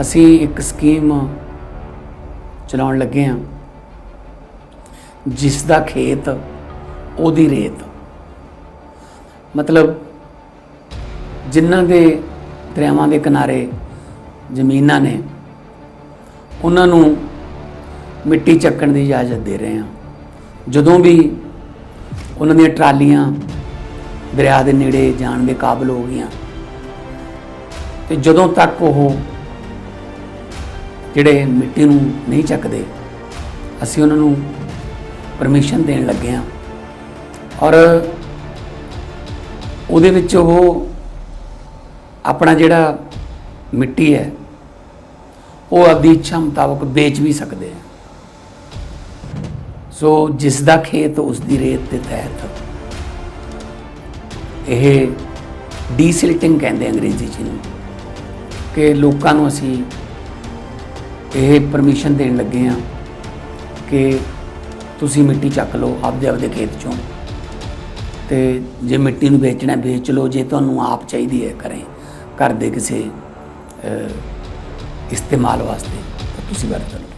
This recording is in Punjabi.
ਅਸੀਂ ਇੱਕ ਸਕੀਮ ਚਲਾਉਣ ਲੱਗੇ ਹਾਂ, ਜਿਸ ਦਾ ਖੇਤ ਉਹਦੀ ਰੇਤ। ਮਤਲਬ ਜਿਨ੍ਹਾਂ ਦੇ ਦਰਿਆਵਾਂ ਦੇ ਕਿਨਾਰੇ ਜ਼ਮੀਨਾਂ ਨੇ, ਉਹਨਾਂ ਨੂੰ ਮਿੱਟੀ ਚੱਕਣ ਦੀ ਇਜਾਜ਼ਤ ਦੇ ਰਹੇ ਹਾਂ। ਜਦੋਂ ਵੀ ਉਹਨਾਂ ਦੀਆਂ ਟਰਾਲੀਆਂ ਦਰਿਆ ਦੇ ਨੇੜੇ ਜਾਣ ਦੇ ਕਾਬਲ ਹੋ ਗਈਆਂ, ਤੇ ਜਦੋਂ ਤੱਕ ਉਹ ਜਿਹੜੇ ਮਿੱਟੀ ਨੂੰ ਨਹੀਂ ਚੱਕਦੇ, ਅਸੀਂ ਉਹਨਾਂ ਨੂੰ ਪਰਮਿਸ਼ਨ ਦੇਣ ਲੱਗੇ ਹਾਂ। ਔਰ ਉਹਦੇ ਵਿੱਚ ਉਹ ਆਪਣਾ ਜਿਹੜਾ ਮਿੱਟੀ ਹੈ, ਉਹ ਆਪਦੀ ਇੱਛਾ ਮੁਤਾਬਕ ਵੇਚ ਵੀ ਸਕਦੇ ਆ। ਸੋ ਜਿਸ ਦਾ ਖੇਤ ਉਸ ਦੀ ਰੇਤ ਦੇ ਤਹਿਤ ਇਹ ਡੀਸਿਲਟਿੰਗ ਕਹਿੰਦੇ ਅੰਗਰੇਜ਼ੀ ਚ ਨੂੰ ਕਿ ਲੋਕਾਂ ਨੂੰ ਅਸੀਂ ਇਹ ਪਰਮਿਸ਼ਨ ਦੇਣ ਲੱਗੇ ਆ ਕਿ ਤੁਸੀਂ ਮਿੱਟੀ ਚੱਕ ਲਓ ਆਪਦੇ ਆਪਦੇ ਖੇਤ ਚੋਂ। ਤੇ ਜੇ ਮਿੱਟੀ ਨੂੰ ਵੇਚਣਾ ਵੇਚ ਲਓ, ਜੇ ਤੁਹਾਨੂੰ ਆਪ ਚਾਹੀਦੀ ਹੈ ਕਰੇ ਘਰ ਦੇ ਕਿਸੇ ਇਸਤੇਮਾਲ ਵਾਸਤੇ, ਤਾਂ ਤੁਸੀਂ ਵਰਤ ਲਓ।